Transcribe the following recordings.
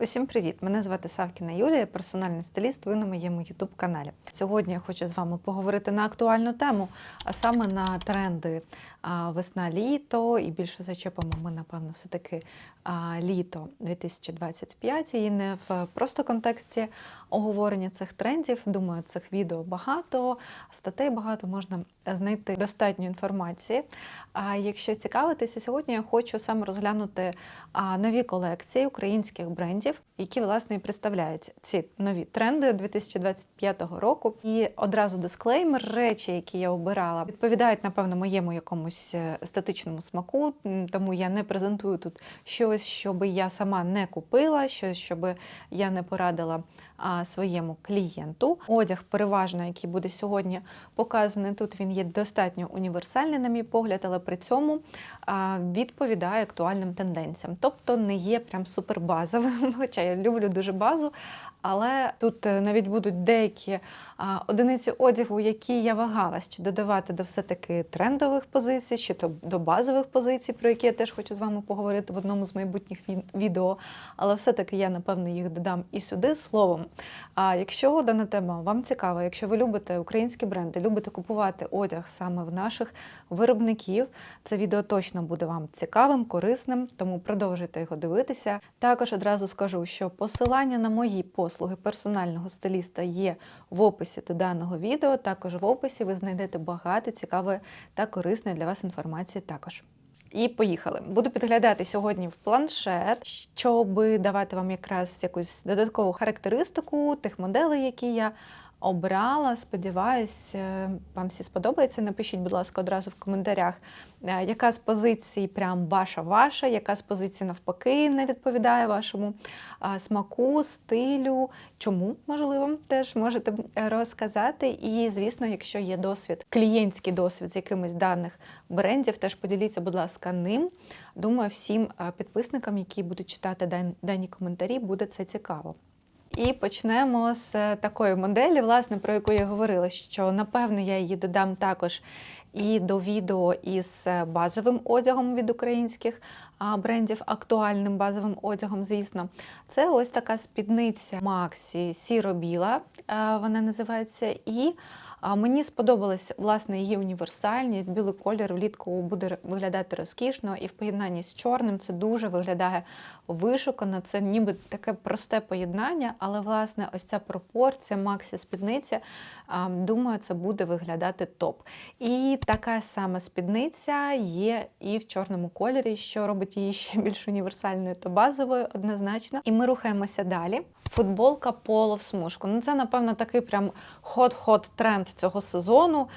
Усім привіт! Мене звати Савкіна Юлія, персональний стиліст. Ви на моєму youtube каналі. Сьогодні я хочу з вами поговорити на актуальну тему, а саме на тренди весна-літо. І більше зачепимо ми, напевно, все-таки літо 2025 і не в просто контексті оговорення цих трендів. Думаю, цих відео багато, статей багато можна знайти достатньо інформації. А якщо цікавитися, сьогодні я хочу саме розглянути нові колекції українських брендів, які власне і представляють ці нові тренди 2025 року. І одразу дисклеймер, речі, які я обирала, відповідають напевно моєму якомусь е, естетичному смаку, тому я не презентую тут щось, що би я сама не купила, щось, що би я не порадила своєму клієнту. Одяг, переважно, який буде сьогодні показаний тут, він є достатньо універсальний, на мій погляд, але при цьому відповідає актуальним тенденціям. Тобто не є прям супербазовим, хоча я люблю дуже базу. Але тут е, навіть будуть деякі одиниці одягу, які я вагалась, чи додавати до все-таки трендових позицій, чи то до базових позицій, про які я теж хочу з вами поговорити в одному з майбутніх відео. Але все-таки я, напевно, їх додам і сюди словом. А якщо дана тема вам цікава, якщо ви любите українські бренди, любите купувати одяг саме в наших виробників, це відео точно буде вам цікавим, корисним, тому продовжуйте його дивитися. Також одразу скажу, що посилання на мої послуги персонального стиліста є в описі до даного відео. Також в описі ви знайдете багато цікавої та корисної для вас інформації також. І поїхали. Буду підглядати сьогодні в планшет, щоб давати вам якраз якусь додаткову характеристику тих моделей, які я обрала. Сподіваюсь, е, вам всі сподобається. Напишіть, будь ласка, одразу в коментарях, е, яка з позицій прям ваша ваша, яка з позицій навпаки не відповідає вашому смаку, стилю. Чому можливо, теж можете е, розказати. І, звісно, якщо є досвід, клієнтський досвід з якимись даних брендів, теж поділіться, будь ласка, ним. Думаю, всім підписникам, які будуть читати дані коментарі, буде це цікаво. І почнемо з е, такої моделі, власне, про яку я говорила, що напевно я її додам також і до відео із е, базовим одягом від українських брендів, актуальним базовим одягом, звісно. Це ось така спідниця Максі сіро-біла, е, вона називається. І а, мені сподобалась власне її універсальність. Білий колір влітку буде виглядати розкішно, і в поєднанні з чорним це дуже виглядає вишукано. Це ніби таке просте поєднання, але власне ось ця пропорція Максі спідниця, думаю, це буде виглядати топ. І така сама спідниця є і в чорному кольорі, що робить її ще більш універсальною та базовою, однозначно. І ми рухаємося далі. Футболка поло в смужку. Ну, це, напевно, такий прям хот-хот тренд цього сезону.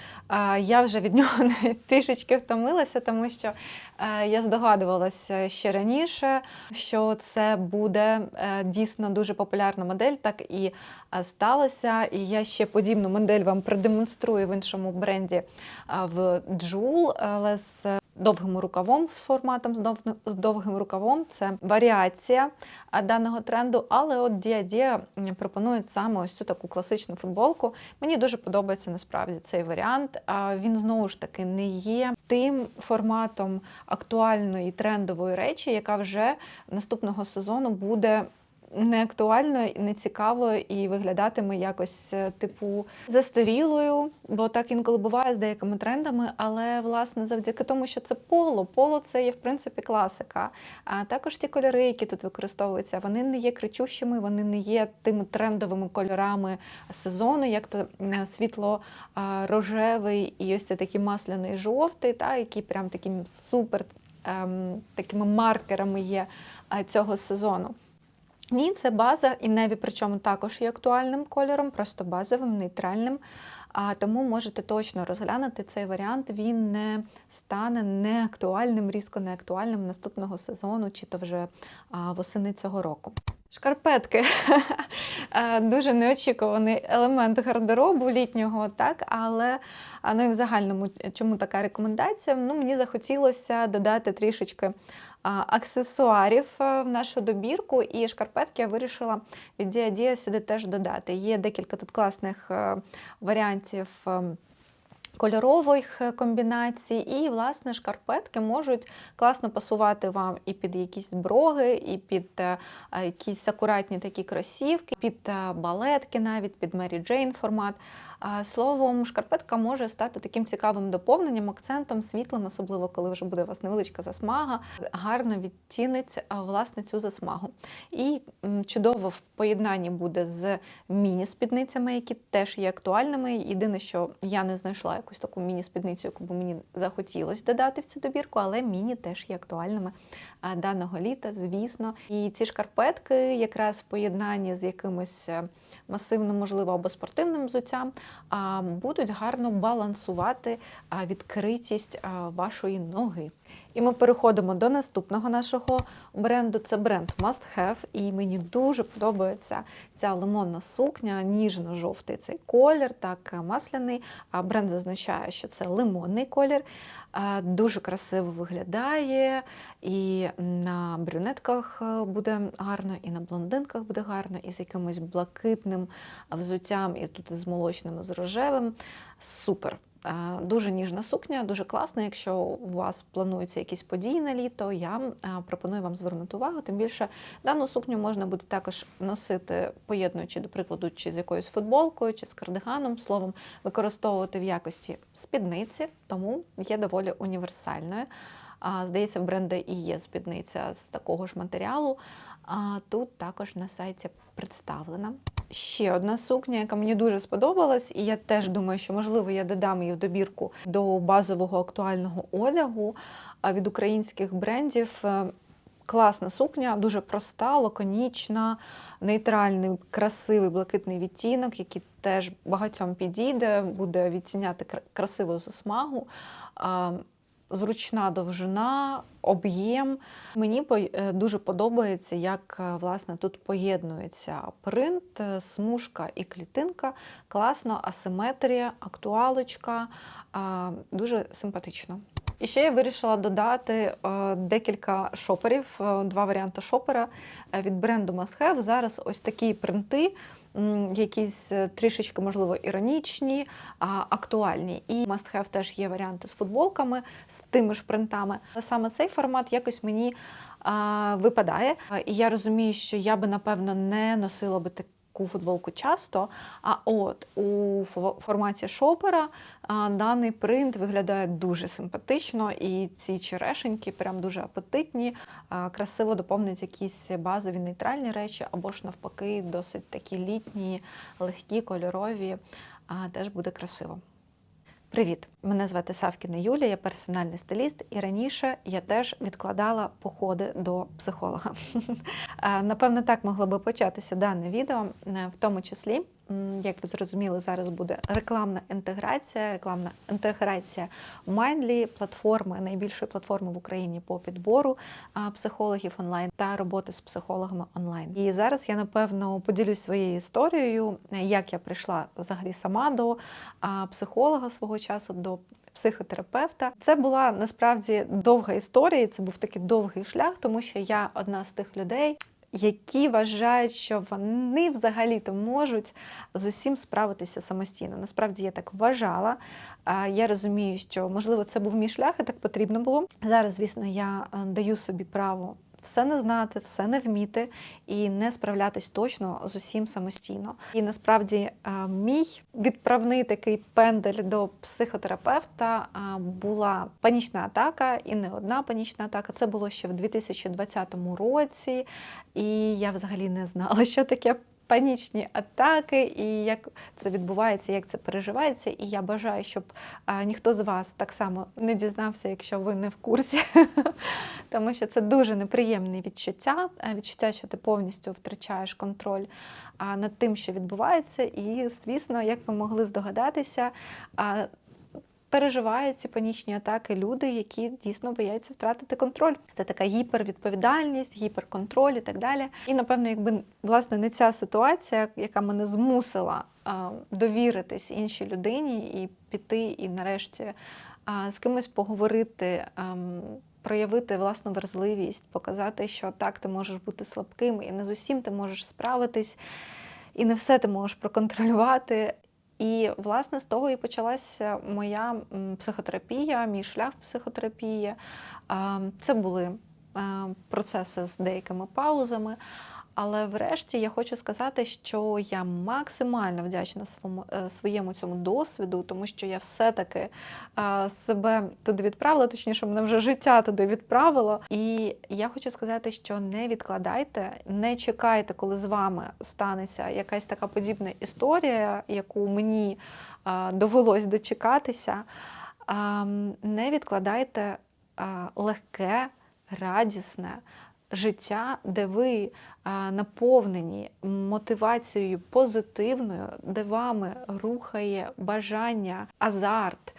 Я вже від нього трішечки втомилася, тому що е, я здогадувалася ще раніше, що це буде е, дійсно дуже популярна модель, так і е, сталося. І я ще подібну модель вам продемонструю в іншому бренді в Джул, але з довгим рукавом з форматом з дов- довгим рукавом. Це варіація даного тренду, але от Dia пропонують саме ось цю таку класичну футболку. Мені дуже подобається насправді цей варіант. Він знову ж таки не є тим форматом актуальної трендової речі, яка вже наступного сезону буде. Не актуальною, не цікавою і виглядатиме якось е, типу застарілою, бо так інколи буває з деякими трендами. Але власне завдяки тому, що це поло, поло це є в принципі класика. А також ті кольори, які тут використовуються, вони не є кричущими, вони не є тими трендовими кольорами сезону, як то е, світло рожевий і ось це такий масляний жовтий, та, які прям таким супер ем, такими маркерами є цього сезону. Ні, це база, і неві, причому також є актуальним кольором, просто базовим, нейтральним. А тому можете точно розглянути цей варіант. Він не стане неактуальним, різко неактуальним наступного сезону, чи то вже восени цього року. Шкарпетки Е, дуже неочікуваний елемент гардеробу літнього, так але ну і в загальному чому така рекомендація? Ну мені захотілося додати трішечки аксесуарів е, в нашу добірку, і шкарпетки я вирішила від Dia сюди теж додати. Є декілька тут класних е, варіантів. ем, кольорових е, комбінацій, і, власне, шкарпетки можуть класно пасувати вам і під якісь броги, і під е, е, якісь акуратні такі кросівки, під е, балетки, навіть під Мері Джейн формат. Словом, шкарпетка може стати таким цікавим доповненням, акцентом, світлим, особливо коли вже буде у вас невеличка засмага, гарно відтінить власне цю засмагу. І чудово в поєднанні буде з міні-спідницями, які теж є актуальними. Єдине, що я не знайшла якусь таку міні-спідницю, яку б мені захотілося додати в цю добірку, але міні теж є актуальними даного літа, звісно. І ці шкарпетки якраз в поєднанні з якимось е, масивним, можливо, або спортивним взуттям, будуть гарно балансувати відкритість вашої ноги. І ми переходимо до наступного нашого бренду. Це бренд Must Have. І мені дуже подобається ця лимонна сукня, ніжно-жовтий цей колір, так масляний. А бренд зазначає, що це лимонний колір. Дуже красиво виглядає, і на брюнетках е, буде гарно, і на блондинках буде гарно, і з якимось блакитним взуттям, і тут з молочним, і з рожевим. Супер. Е, Дуже ніжна сукня, дуже класна. Якщо у вас плануються якісь події на літо, я е, пропоную вам звернути увагу. Тим більше дану сукню можна буде також носити, поєднуючи, до прикладу, чи з якоюсь футболкою, чи з кардиганом, словом, використовувати в якості спідниці, тому є доволі універсальною. Здається, в бренда і є спідниця з такого ж матеріалу. Тут також на сайті представлена. Ще одна сукня, яка мені дуже сподобалась, і я теж думаю, що можливо я додам її в добірку до базового актуального одягу від українських брендів. Е, Класна сукня, дуже проста, лаконічна, нейтральний, красивий блакитний відтінок, який теж багатьом підійде, буде відтіняти красиву засмагу. Зручна довжина, об'єм. Мені е, дуже подобається, як е, власне тут поєднується принт, е, смужка і клітинка. Класно, асиметрія, актуалочка. Дуже симпатично. І ще я вирішила додати е, декілька шоперів, е, два варіанти шопера е, від бренду Must Have. Зараз ось такі принти, якісь трішечки, можливо, іронічні, а актуальні. І Must Have теж є варіанти з футболками, з тими ж принтами. Саме цей формат якось мені а, випадає. І я розумію, що я би, напевно, не носила би таку футболку часто. А от у фо- форматі шопера а, даний принт виглядає дуже симпатично, і ці черешеньки прям дуже апетитні, а, красиво доповнять якісь базові нейтральні речі, або ж навпаки, досить такі літні, легкі, кольорові. А, теж буде красиво. Привіт! Мене звати Савкіна Юлія, я персональний стиліст, і раніше я теж відкладала походи до психолога. Напевно, так могло би початися дане відео, е, в тому числі, як ви зрозуміли, зараз буде рекламна інтеграція, рекламна інтеграція Mindly, платформи, найбільшої платформи в Україні по підбору психологів онлайн та роботи з психологами онлайн. І зараз я напевно поділюсь своєю історією, як я прийшла взагалі сама до психолога свого часу, до психотерапевта. Це була насправді довга історія, це був такий довгий шлях, тому що я одна з тих людей. Які вважають, що вони взагалі-то можуть з усім справитися самостійно. Насправді я так вважала. Я розумію, що можливо це був мій шлях, і так потрібно було. Зараз, звісно, я е, даю собі право все не знати, все не вміти і не справлятись точно з усім самостійно. І насправді е, мій відправний такий пендель до психотерапевта е, була панічна атака, і не одна панічна атака. Це було ще в 2020 році, і я взагалі не знала, що таке. Панічні атаки, і як це відбувається, як це переживається. І я бажаю, щоб ніхто з вас так само не дізнався, якщо ви не в курсі, тому що це дуже неприємне відчуття, е, відчуття, що ти повністю втрачаєш контроль над тим, що відбувається. І, звісно, як ви могли здогадатися, переживають ці панічні атаки люди, які дійсно бояться втратити контроль. Це така гіпервідповідальність, гіперконтроль і так далі. І напевно, якби власне не ця ситуація, яка мене змусила довіритись іншій людині і піти, і нарешті з кимось поговорити. ам, Проявити власну вразливість, показати, що так ти можеш бути слабким, і не з усім ти можеш справитись, і не все ти можеш проконтролювати. І, власне, з того і почалася моя психотерапія, мій шлях психотерапії. Це були е, процеси з деякими паузами. Але врешті я хочу сказати, що я максимально вдячна своєму, е, своєму цьому досвіду, тому що я все-таки е, себе туди відправила, точніше, мене вже життя туди відправило. І я хочу сказати, що не відкладайте, не чекайте, коли з вами станеться якась така подібна історія, яку мені е, довелось дочекатися. Не відкладайте легке, радісне життя, де ви наповнені мотивацією позитивною, де вами рухає бажання, азарт,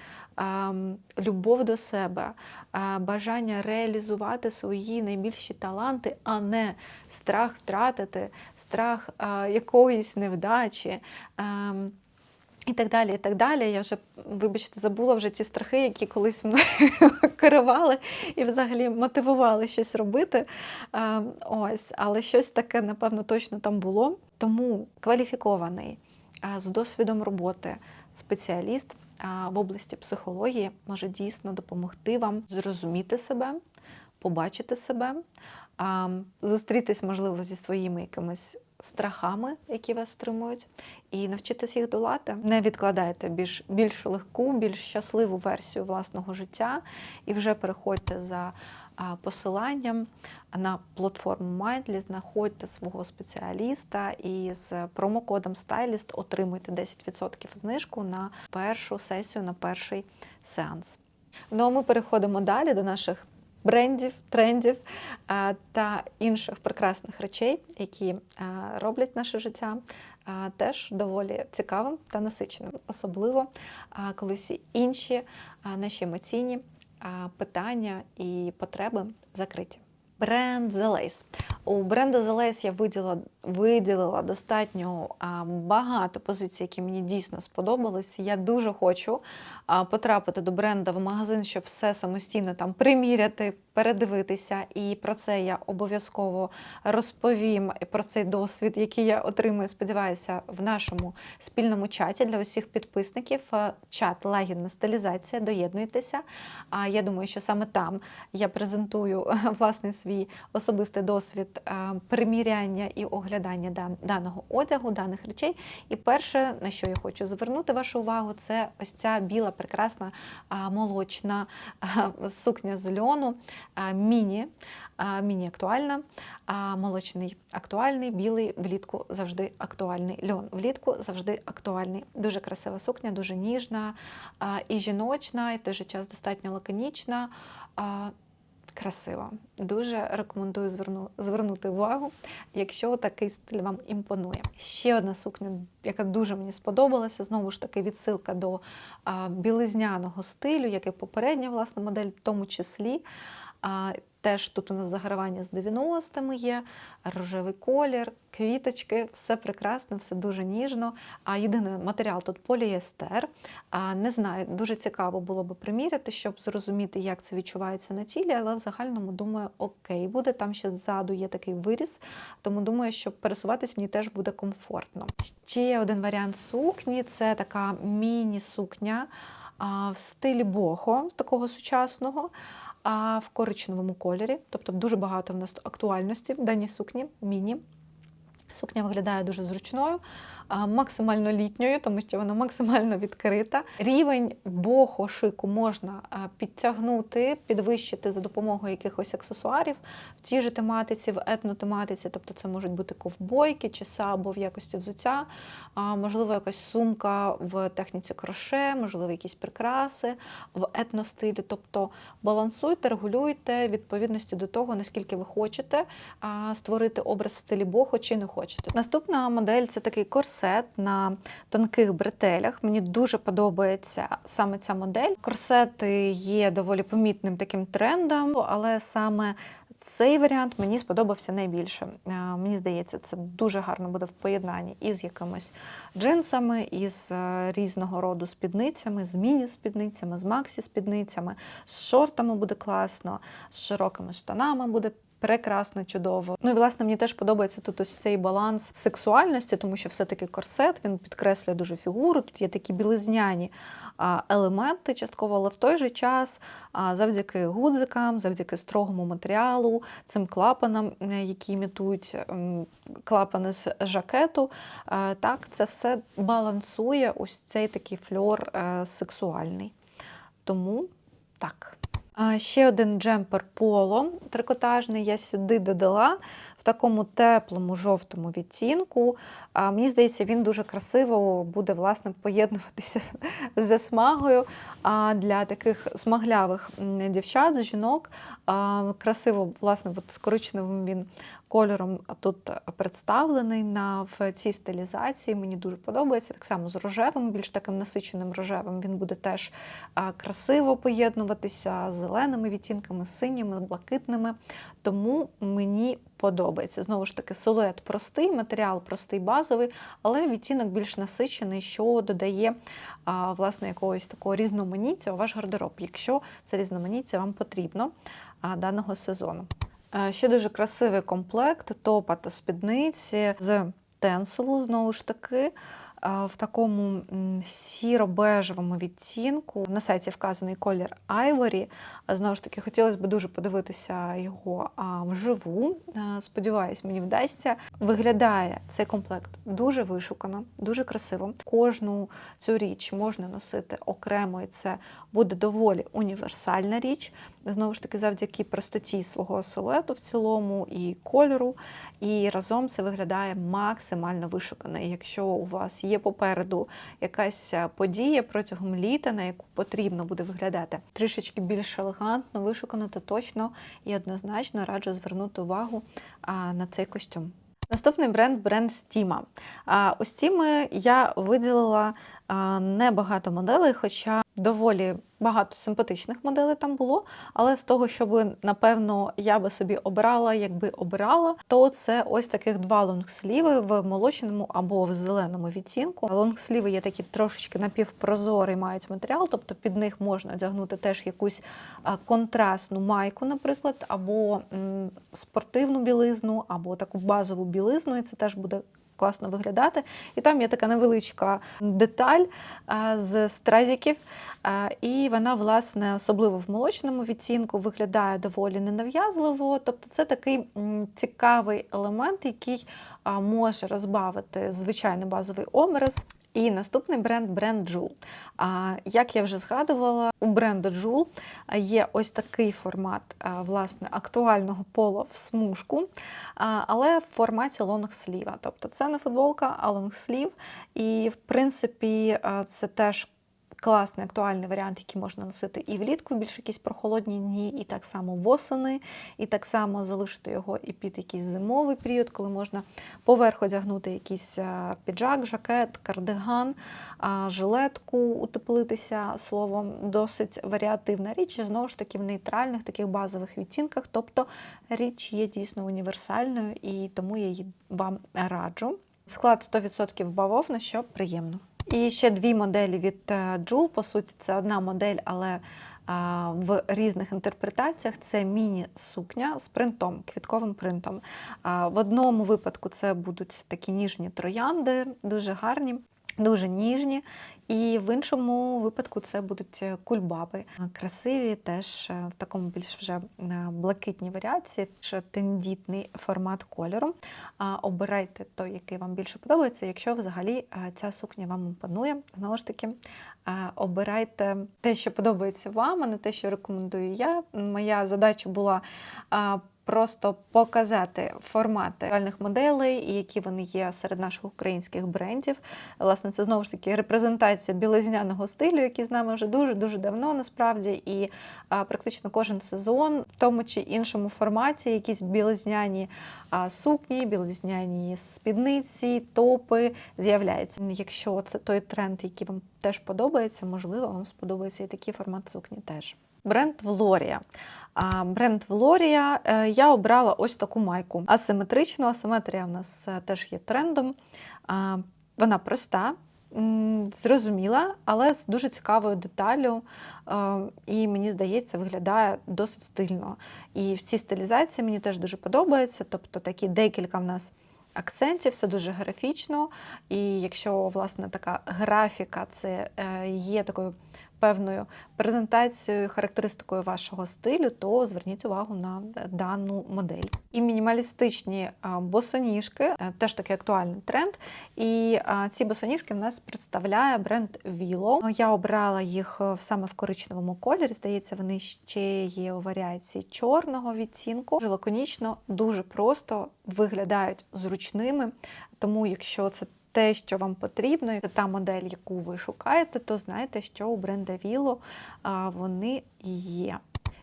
любов до себе, бажання реалізувати свої найбільші таланти, а не страх втратити, страх якоїсь невдачі. І так далі, і так далі. Я вже, вибачте, забула вже ті страхи, які колись мною керували і взагалі мотивували щось робити. Е, Ось, але щось таке, напевно, точно там було. Тому кваліфікований е, з досвідом роботи спеціаліст е, в області психології може дійсно допомогти вам зрозуміти себе, побачити себе, зустрітись, можливо, зі своїми якимись страхами, які вас стримують, і навчитись їх долати. Не відкладайте більш, більш легку, більш щасливу версію власного життя і вже переходьте за посиланням на платформу Mindly, знаходьте свого спеціаліста і з промокодом Stylist отримуйте 10% знижку на першу сесію, на перший сеанс. Ну а ми переходимо далі до наших брендів, трендів та інших прекрасних речей, які роблять наше життя теж доволі цікавим та насиченим, особливо коли всі інші наші емоційні питання і потреби закриті. Бренд The Lace. У бренду The Lace я виділила, виділила достатньо багато позицій, які мені дійсно сподобались. Я дуже хочу потрапити до бренду в магазин, щоб все самостійно там приміряти, передивитися. І про це я обов'язково розповім про цей досвід, який я отримую, сподіваюся, в нашому спільному чаті для усіх підписників. Е, Чат лагідна стилізація. Доєднуйтеся. А я думаю, що саме там я презентую власне свій особистий досвід е, приміряння і оглядання дан- даного одягу, даних речей. І перше, на що я хочу звернути вашу увагу, це ось ця біла, прекрасна молочна сукня з льону, міні, міні актуальна, молочний актуальний, білий влітку завжди актуальний. Льон влітку завжди актуальний. Дуже красива сукня, дуже ніжна і жіночна, і в той же час достатньо лаконічна. А, Красиво. Дуже рекомендую зверну, звернути увагу, якщо такий стиль вам імпонує. Ще одна сукня, яка дуже мені сподобалася, знову ж таки відсилка до білизняного стилю, як і попередня власна модель, в тому числі. Теж тут у нас загравання з 90-ми є, рожевий колір, квіточки, все прекрасно, все дуже ніжно. А єдиний матеріал тут поліестер. Не знаю, дуже цікаво було би приміряти, щоб зрозуміти, як це відчувається на тілі, але в загальному думаю, окей, буде. Там ще ззаду є такий виріс, тому думаю, що пересуватись мені теж буде комфортно. Ще один варіант сукні це така міні-сукня в стилі бохо, такого сучасного, а в коричневому кольорі. Тобто дуже багато в нас актуальності в даній сукні, міні. Сукня виглядає дуже зручною, максимально літньою, тому що вона максимально відкрита. Рівень бохо шику можна підтягнути, підвищити за допомогою якихось аксесуарів в цій же тематиці, в етнотематиці. Тобто це можуть бути ковбойки, часа або в якості взуття, можливо, якась сумка в техніці кроше, можливо, якісь прикраси в етностилі. Тобто балансуйте, регулюйте відповідності до того, наскільки ви хочете створити образ в стилі бохо чи не хочете. Наступна модель це такий корсет на тонких бретелях. Мені дуже подобається саме ця модель. Корсети є доволі помітним таким трендом, але саме цей варіант мені сподобався найбільше. Е, Мені здається, це дуже гарно буде в поєднанні із якимись джинсами, із е, різного роду спідницями, з міні-спідницями, з максі-спідницями, з шортами буде класно, з широкими штанами буде прекрасно, чудово. Ну і власне мені теж подобається тут ось цей баланс сексуальності, тому що все-таки корсет він підкреслює дуже фігуру. Тут є такі білизняні елементи частково, але в той же час завдяки гудзикам, завдяки строгому матеріалу, цим клапанам, які імітують клапани з жакету, так це все балансує ось цей такий фльор е, сексуальний. Тому так. Ще один джемпер поло трикотажний я сюди додала в такому теплому жовтому відтінку. Мені здається, він дуже красиво буде власне поєднуватися зі смагою. А для таких смаглявих дівчат, жінок, красиво, власне, от з коричневим він кольором тут представлений на в цій стилізації. Мені дуже подобається. Так само з рожевим, більш таким насиченим рожевим. Він буде теж красиво поєднуватися з зеленими відтінками, синіми, блакитними. Тому мені подобається. Знову ж таки, силует простий, матеріал простий, базовий, але відтінок більш насичений, що додає власне якогось такого різноманіття у ваш гардероб, якщо це різноманіття вам потрібно даного сезону. Е, Ще дуже красивий комплект топа та спідниці з тенселу, знову ж таки, в такому сіро-бежевому відтінку. На сайті вказаний колір Ivory. Знову ж таки, хотілося б дуже подивитися його вживу. Е, Сподіваюсь, мені вдасться. Виглядає цей комплект дуже вишукано, дуже красиво. Кожну цю річ можна носити окремо, і це буде доволі універсальна річ. Знову ж таки, завдяки простоті свого силуету в цілому і кольору. І разом це виглядає максимально вишукано. І якщо у вас є попереду якась е, подія протягом літа, на яку потрібно буде виглядати трішечки більш елегантно, вишукано, то точно і однозначно раджу звернути увагу на цей костюм. Наступний бренд бренд Stima. А, У Стіми я виділила небагато моделей, хоча доволі багато симпатичних моделей там було. Але з того, що би, напевно, я би собі обирала, якби обирала, то це ось таких два лонгсліви в молочному або в зеленому відтінку. Лонгсліви є такі трошечки напівпрозорий, мають матеріал, тобто під них можна одягнути теж якусь контрастну майку, наприклад, або спортивну білизну, або таку базову білизну, і це теж буде класно виглядати. І там є така невеличка деталь з стразіків, і вона, власне, особливо в молочному відтінку, виглядає доволі ненав'язливо. Тобто це такий цікавий елемент, який може розбавити звичайний базовий образ. І наступний бренд бренд Joule. А як я вже згадувала, у бренду Joule є ось такий формат власне актуального пола в смужку, але в форматі лонгсліва. Тобто це не футболка, а лонгслів. І в принципі це теж. Класний актуальний варіант, який можна носити і влітку, більш якісь прохолодні дні, і так само восени, і так само залишити його і під якийсь зимовий період, коли можна поверх одягнути якийсь піджак, жакет, кардиган, жилетку, утеплитися словом, досить варіативна річ, і знову ж таки в нейтральних таких базових відтінках. Тобто річ є дійсно універсальною, і тому я її вам раджу. Склад 100% бавовна, що приємно. І ще дві моделі від Джул. По суті, це одна модель, але а, в різних інтерпретаціях це міні-сукня з принтом, квітковим принтом. А, В одному випадку це будуть такі ніжні троянди, дуже гарні. Дуже ніжні, і в іншому випадку це будуть е, кульбаби. Красиві, теж е, в такому більш вже е, блакитній варіації, ще тендітний формат кольору. Обирайте той, який вам більше подобається. Якщо взагалі е, ця сукня вам імпонує, знову ж таки, е, обирайте те, що подобається вам, а не те, що рекомендую я. Моя задача була просто показати формати реальних моделей, і які вони є серед наших українських брендів. Власне, це знову ж таки репрезентація білизняного стилю, який з нами вже дуже-дуже давно насправді. І а, практично кожен сезон в тому чи іншому форматі якісь білизняні а, сукні, білизняні спідниці, топи з'являються. Якщо це той тренд, який вам теж подобається, можливо, вам сподобається і такий формат сукні теж. Бренд Влорія. Бренд Влорія е, я обрала ось таку майку. Асиметричну, асиметрія в нас е, теж є трендом. Вона проста, зрозуміла, але з дуже цікавою деталлю. е, І мені здається, виглядає досить стильно. І в цій стилізації мені теж дуже подобається. Тобто такі декілька в нас акцентів, все дуже графічно. І якщо власне така графіка це є такою певною презентацією, характеристикою вашого стилю, то зверніть увагу на дану модель. І мінімалістичні босоніжки е, теж такий актуальний тренд. І ці босоніжки в нас представляє бренд Willow. Я обрала їх е, саме в коричневому кольорі. Здається, вони ще є у варіації чорного відтінку. Дуже лаконічно, дуже просто виглядають зручними. Тому, якщо це те, що вам потрібно, це та модель, яку ви шукаєте, то знайте, що у бренда Віло вони є.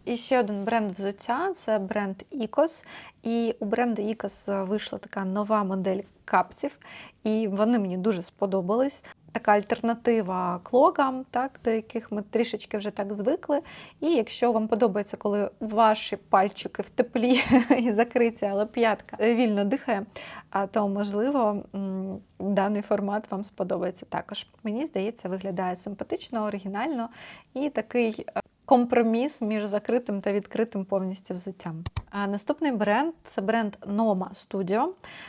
І ще один бренд взуття це бренд Ікос. І у бренду Ікос вийшла така нова модель капців, і вони мені дуже сподобались. Така альтернатива клогам, так, до яких ми трішечки вже так звикли. І якщо вам подобається, коли ваші пальчики в теплі і закриті, але п'ятка вільно дихає, то можливо даний формат вам сподобається також. Мені здається, виглядає симпатично, оригінально і такий е, компроміс між закритим та відкритим повністю взуттям. А наступний бренд це бренд Noma Studio.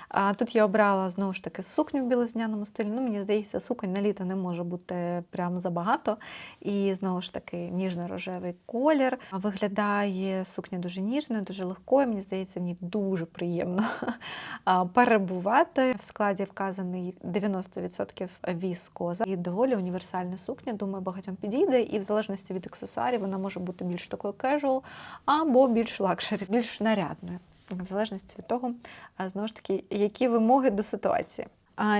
А тут я обрала знову ж таки сукню в білизняному стилі. Ну, мені здається, суконь на літо не може бути прям забагато. І знову ж таки ніжно-рожевий колір. Виглядає сукня дуже ніжною, дуже легкою. Мені здається, в ній дуже приємно перебувати. В складі вказаний 90% віскоза. І доволі універсальна сукня. Думаю, багатьом підійде. І в залежності від аксесуарів вона може бути більш такою casual або більш лакшері, більш нарядною. В залежності від того, знову ж таки, які вимоги до ситуації.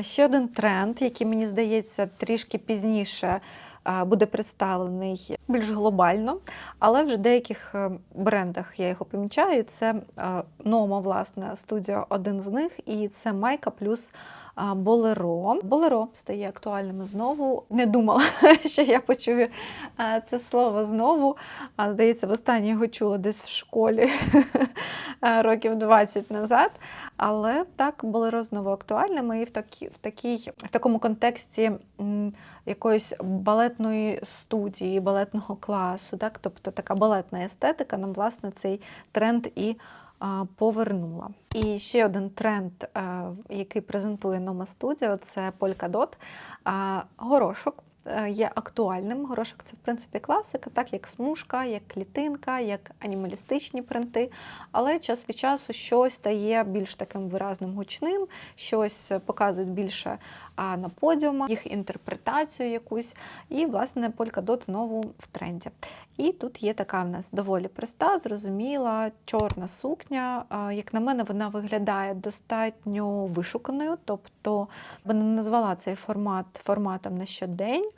Ще один тренд, який мені здається трішки пізніше буде представлений більш глобально, але в деяких е, брендах я його помічаю. Це е, Noma, власне, студіо один з них, і це майка плюс Болеро. Болеро стає актуальним знову. Не думала, що я почую е, це слово знову. А, Здається, востаннє його чула десь в школі е, років 20 назад. Але так, болеро знову актуальними і в, такі, в, такій, в такому контексті якоїсь балетної студії, балетного класу. Так? Тобто така балетна естетика нам, власне, цей тренд і повернула. І ще один тренд, який презентує Нома Studio, це Polkadot. Горошок е, є актуальним. Горошок це, в принципі, класика, так як смужка, як клітинка, як анімалістичні принти. Але час від часу щось стає більш таким виразним гучним, щось показують більше на подіумах, їх інтерпретацію якусь. І, власне, Polkadot знову в тренді. І тут є така в нас доволі проста, зрозуміла, чорна сукня. Як на мене, вона виглядає достатньо вишуканою, тобто не назвала цей формат форматом на щодень.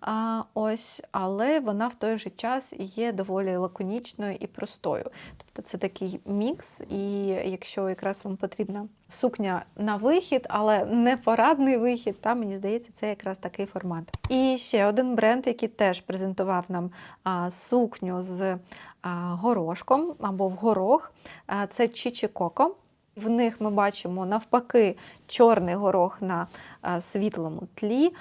А, ось, але вона в той же час є доволі лаконічною і простою. Тобто це такий мікс, і якщо якраз вам потрібна сукня на вихід, але не порадний вихід, та мені здається, це якраз такий формат. І ще один бренд, який теж презентував нам а, сукню з а, горошком або в горох, а, це Чічі Коко. В них ми бачимо навпаки чорний горох на світлому тлі.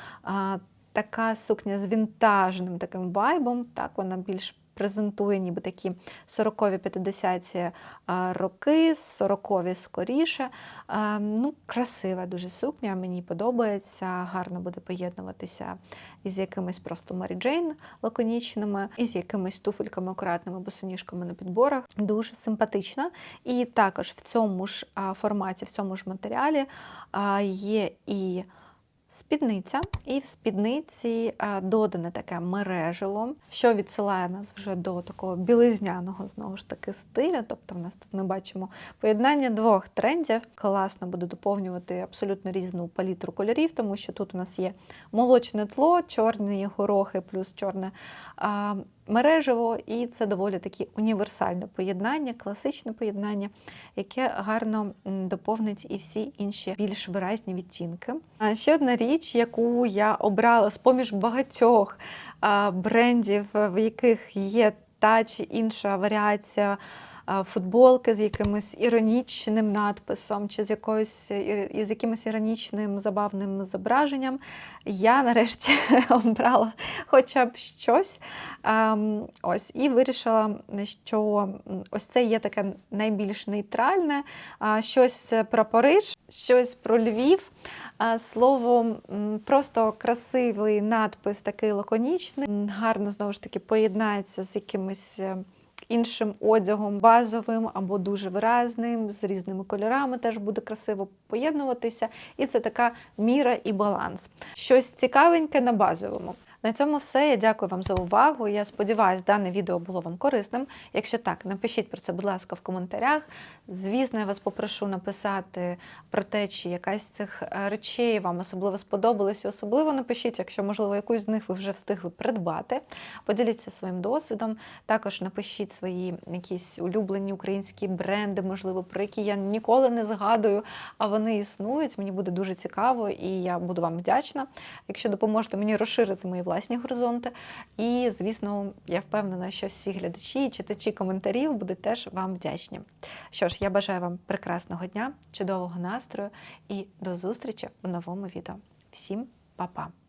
Така сукня з вінтажним таким вайбом. Так, вона більш презентує ніби такі 40-ві 50-ті роки, 40-ві скоріше. Ну, красива дуже сукня, мені подобається, гарно буде поєднуватися із якимись просто Марі Джейн лаконічними, і з якимись туфельками акуратними босоніжками на підборах. Дуже симпатична. І також в цьому ж форматі, в цьому ж матеріалі є і Спідниця, і в спідниці додане таке мережево, що відсилає нас вже до такого білизняного знову ж таки стилю. Тобто, в нас тут ми бачимо поєднання двох трендів. Класно буде доповнювати абсолютно різну палітру кольорів, тому що тут у нас є молочне тло, чорні горохи, плюс чорне мережево, і це доволі таке універсальне поєднання, класичне поєднання, яке гарно доповнить і всі інші більш виразні відтінки. Ще одна річ, яку я обрала з поміж багатьох брендів, в яких є та чи інша варіація футболки з якимось іронічним надписом чи з якоюсь і- із якимось іронічним забавним зображенням, я нарешті обрала хоча б щось. Ем, Ось і вирішила, що ось це є таке найбільш нейтральне, щось про Париж, щось про Львів. Словом, просто красивий надпис, такий лаконічний, гарно знову ж таки поєднається з якимось. Іншим одягом базовим або дуже виразним, з різними кольорами теж буде красиво поєднуватися. І це така міра і баланс. Щось цікавеньке на базовому. На цьому все. Я дякую вам за увагу. Я сподіваюся, дане відео було вам корисним. Якщо так, напишіть про це, будь ласка, в коментарях. Звісно, я вас попрошу написати про те, чи якась з цих е, речей вам особливо сподобалась. І Особливо напишіть, якщо, можливо, якусь з них ви вже встигли придбати. Поділіться своїм досвідом. Також напишіть свої якісь улюблені українські бренди, можливо, про які я ніколи не згадую, а вони існують. Мені буде дуже цікаво, і я буду вам вдячна, якщо допоможете мені розширити мої власні горизонти. І, звісно, я впевнена, що всі глядачі і читачі коментарів будуть теж вам вдячні. Що ж, я бажаю вам прекрасного дня, чудового настрою і до зустрічі в новому відео. Всім па-па!